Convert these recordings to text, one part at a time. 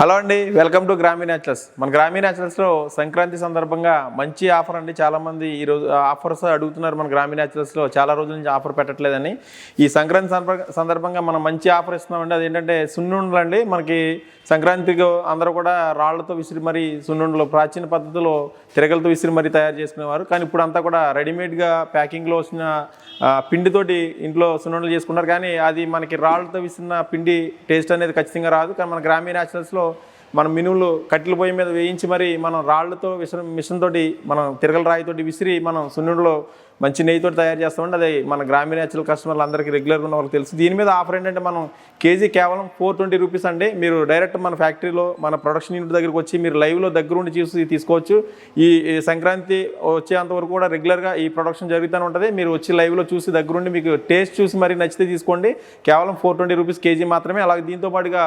Hello అండి welcome to గ్రామీణ naturals. మన గ్రామీణ న్యాచురల్స్లో సంక్రాంతి సందర్భంగా మంచి ఆఫర్ అండి. చాలామంది ఈరోజు ఆఫర్స్ అడుగుతున్నారు మన గ్రామీణ న్యాచురల్స్లో. చాలా రోజుల నుంచి ఆఫర్ పెట్టట్లేదని. ఈ సంక్రాంతి సందర్భ- సందర్భంగా మనం మంచి ఆఫర్ ఇస్తున్నామండి. అదేంటంటే సున్నుండలు అండి. మనకి సంక్రాంతికి అందరూ కూడా రాళ్ళతో విసిరి మరి సున్నుండలు ప్రాచీన పద్ధతిలో తిరగలతో విసిరి మరి తయారు చేసుకునేవారు. కానీ ఇప్పుడు అంతా కూడా రెడీమేడ్గా ప్యాకింగ్లో వచ్చిన పిండితోటి ఇంట్లో సున్నుండలు చేసుకున్నారు. కానీ అది మనకి రాళ్ళతో విసిరిన పిండి టేస్ట్ అనేది ఖచ్చితంగా రాదు. కానీ మన గ్రామీణ న్యాచురల్స్లో మనం మినువులు కట్టెల పొయ్యి మీద వేయించి మరి మనం రాళ్ళతో విసర మిషన్ తోటి మనం తిరగల రాయితోటి విసిరి మనం సున్నుండలో మంచి నెయ్యితో తయారు చేస్తామండి అది మన గ్రామీణ న్యాచురల్ కస్టమర్లు అందరికీ రెగ్యులర్గా ఉన్న వాళ్ళకి తెలుసు. దీని మీద ఆఫర్ ఏంటంటే మనం కేజీ కేవలం ఫోర్ ట్వంటీ రూపీస్ అండి. మీరు డైరెక్ట్ మన ఫ్యాక్టరీలో మన ప్రొడక్షన్ యూనిట్ దగ్గరికి వచ్చి మీరు లైవ్లో దగ్గరుండి చూసి తీసుకోవచ్చు. ఈ ఈ సంక్రాంతి వచ్చేంత వరకు కూడా రెగ్యులర్గా ఈ ప్రొడక్షన్ జరుగుతూనే ఉంటుంది. మీరు వచ్చి లైవ్లో చూసి దగ్గరుండి మీకు టేస్ట్ చూసి మరి నచ్చితే తీసుకోండి. కేవలం ఫోర్ ట్వంటీ రూపీస్ కేజీ మాత్రమే. అలాగే దీంతో పాటుగా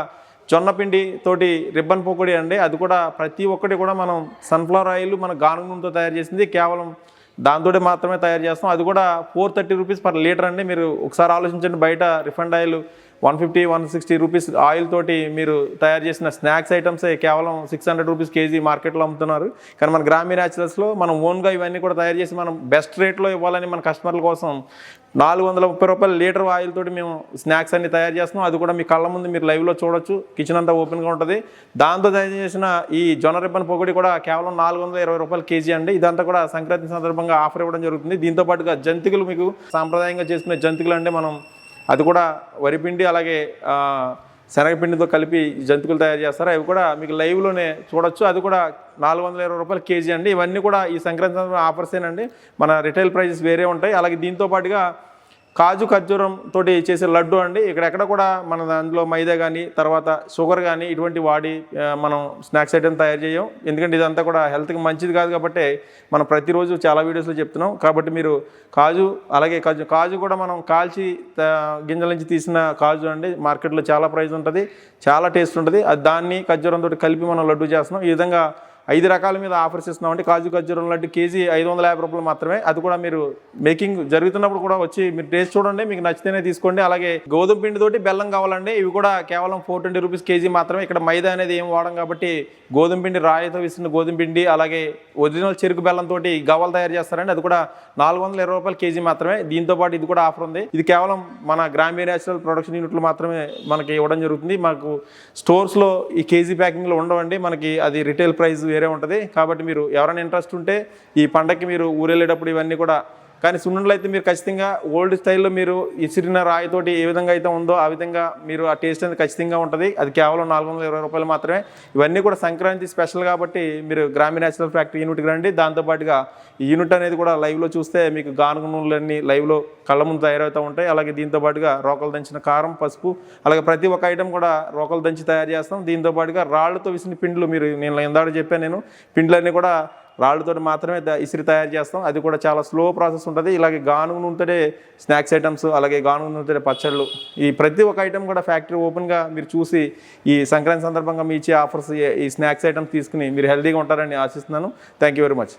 జొన్నపిండి తోటి రిబ్బన్ పొకడి అండి. అది కూడా ప్రతి ఒక్కటి కూడా మనం సన్ఫ్లవర్ ఆయిల్ మన గానుగ తయారు చేసింది. కేవలం దాంతో మాత్రమే తయారు చేస్తాం. అది కూడా four thirty rupees per litre అండి. మీరు ఒకసారి ఆలోచించండి బయట refund oil one fifty one sixty rupees oil తోటి మీరు తయారు చేసిన స్నాక్స్ ఐటమ్సే కేవలం సిక్స్ హండ్రెడ్ రూపీస్ కేజీ మార్కెట్లో అమ్ముతున్నారు. కానీ మన గ్రామీణ న్యాచురల్స్లో మనం ఓన్గా ఇవన్నీ కూడా తయారు చేసి మనం బెస్ట్ రేట్లో ఇవ్వాలని మన కస్టమర్ల కోసం నాలుగు వందల ముప్పై రూపాయల లీటర్ ఆయిల్ తోటి మేము స్నాక్స్ అన్ని తయారు చేస్తున్నాం. అది కూడా మీ కళ్ళ ముందు మీరు లైవ్లో చూడొచ్చు. కిచెన్ అంతా ఓపెన్గా ఉంటుంది. దాంతో తయారు చేసిన ఈ జొన్న రిబ్బన్ పొగడి కూడా కేవలం నాలుగు వందల ఇరవై రూపాయల కేజీ అండి. ఇదంతా కూడా సంక్రాంతి సందర్భంగా ఆఫర్ ఇవ్వడం జరుగుతుంది. దీంతో పాటుగా జంతికలు మీకు సాంప్రదాయంగా చేసుకునే జంతికలు అంటే మనం అది కూడా వరిపిండి అలాగే శనగపిండితో కలిపి జంతికలు తయారు చేస్తారు? అవి కూడా మీకు లైవ్లోనే చూడొచ్చు. అది కూడా నాలుగు వందల ఇరవై రూపాయలు కేజీ అండి. ఇవన్నీ కూడా ఈ సంక్రాంతి ఆఫర్సేనండి. మన రిటైల్ ప్రైజెస్ వేరే ఉంటాయి. అలాగే దీంతో పాటుగా కాజు ఖర్జూరం తోటి చేసే లడ్డు అండి. ఇక్కడెక్కడ కూడా మన దాంట్లో మైదా కానీ తర్వాత షుగర్ కానీ ఇటువంటి వాడి మనం స్నాక్స్ ఐటమ్ తయారు చేయం ఎందుకంటే ఇదంతా కూడా హెల్త్కి మంచిది కాదు కాబట్టి మనం ప్రతిరోజు చాలా వీడియోస్లో చెప్తున్నాం. కాబట్టి మీరు కాజు అలాగే కాజు కాజు కూడా మనం కాల్చి గింజల నుంచి తీసిన కాజు అండి. మార్కెట్లో చాలా ప్రైస్ ఉంటుంది చాలా టేస్ట్ ఉంటుంది. అది దాన్ని ఖర్జూరంతో కలిపి మనం లడ్డు చేస్తున్నాం. ఈ విధంగా ఐదు రకాల మీద ఆఫర్స్ ఇస్తున్నామండి. కాజు ఖర్జూరం లాంటి కేజీ ఐదు వందల యాభై రూపాయలు మాత్రమే. అది కూడా మీరు మేకింగ్ జరుగుతున్నప్పుడు కూడా వచ్చి మీరు టేస్ట్ చూడండి మీకు నచ్చితేనే తీసుకోండి. అలాగే గోధుమ పిండి తోటి బెల్లం కావాలండి. ఇవి కూడా కేవలం ఫోర్ ట్వంటీ రూపీస్ కేజీ మాత్రమే. ఇక్కడ మైదా అనేది ఏం వాడం కాబట్టి గోధుమ పిండి రాయితో విసిన గోధుమ పిండి అలాగే ఒరిజినల్ చెరుకు బెల్లం తోటి గవ్వలు తయారు చేస్తారండి. అది కూడా నాలుగు వందల ఇరవై రూపాయలు కేజీ మాత్రమే. దీంతో పాటు ఇది కూడా ఆఫర్ ఉంది. ఇది కేవలం మన గ్రామీణ నేచురల్ ప్రొడక్షన్ యూనిట్లు మాత్రమే మనకి ఇవ్వడం జరుగుతుంది. మాకు స్టోర్స్లో ఈ కేజీ ప్యాకింగ్లో ఉండవండి. మనకి అది రిటైల్ ప్రైస్ వేరే ఉంటుంది. కాబట్టి మీరు ఎవరైనా ఇంట్రెస్ట్ ఉంటే ఈ పండగకి మీరు ఊరెళ్ళేటప్పుడు ఇవన్నీ కూడా కానీ సున్నుండలు అయితే మీరు ఖచ్చితంగా ఓల్డ్ స్టైల్లో మీరు ఇసిరిన రాయితోటి ఏ విధంగా అయితే ఉందో ఆ విధంగా మీరు ఆ టేస్ట్ అనేది ఖచ్చితంగా ఉంటుంది. అది కేవలం నాలుగు వందల ఇరవై రూపాయలు మాత్రమే. ఇవన్నీ కూడా సంక్రాంతి స్పెషల్ కాబట్టి మీరు గ్రామీణ నేషనల్ ఫ్యాక్టరీ యూనిట్కి రండి. దాంతోపాటుగా ఈ యూనిట్ అనేది కూడా లైవ్లో చూస్తే మీకు గానుగ నూనెలన్నీ లైవ్లో కళ్ళ ముందు తయారవుతూ ఉంటాయి. అలాగే దీంతో పాటుగా రోకలు దంచిన కారం పసుపు అలాగే ప్రతి ఒక్క ఐటెం కూడా రోకలు దంచి తయారు చేస్తాం. దీంతో పాటుగా రాళ్ళతో విసిన పిండ్లు మీరు నేను ఇందాక చెప్పాను నేను. పిండ్లన్నీ కూడా రాళ్ళతో మాత్రమే ఇసిరి తయారు చేస్తాం. అది కూడా చాలా స్లో ప్రాసెస్ ఉంటుంది. ఇలాగే గానుగ ఉంటే స్నాక్స్ ఐటమ్స్ అలాగే గానుగ ఉంటే పచ్చళ్ళు. ఈ ప్రతి ఒక్క ఐటమ్ కూడా ఫ్యాక్టరీ ఓపెన్గా మీరు చూసి ఈ సంక్రాంతి సందర్భంగా మీ ఇచ్చే ఆఫర్స్ ఈ స్నాక్స్ ఐటమ్స్ తీసుకుని మీరు హెల్తీగా ఉంటారని ఆశిస్తున్నాను. Thank you very much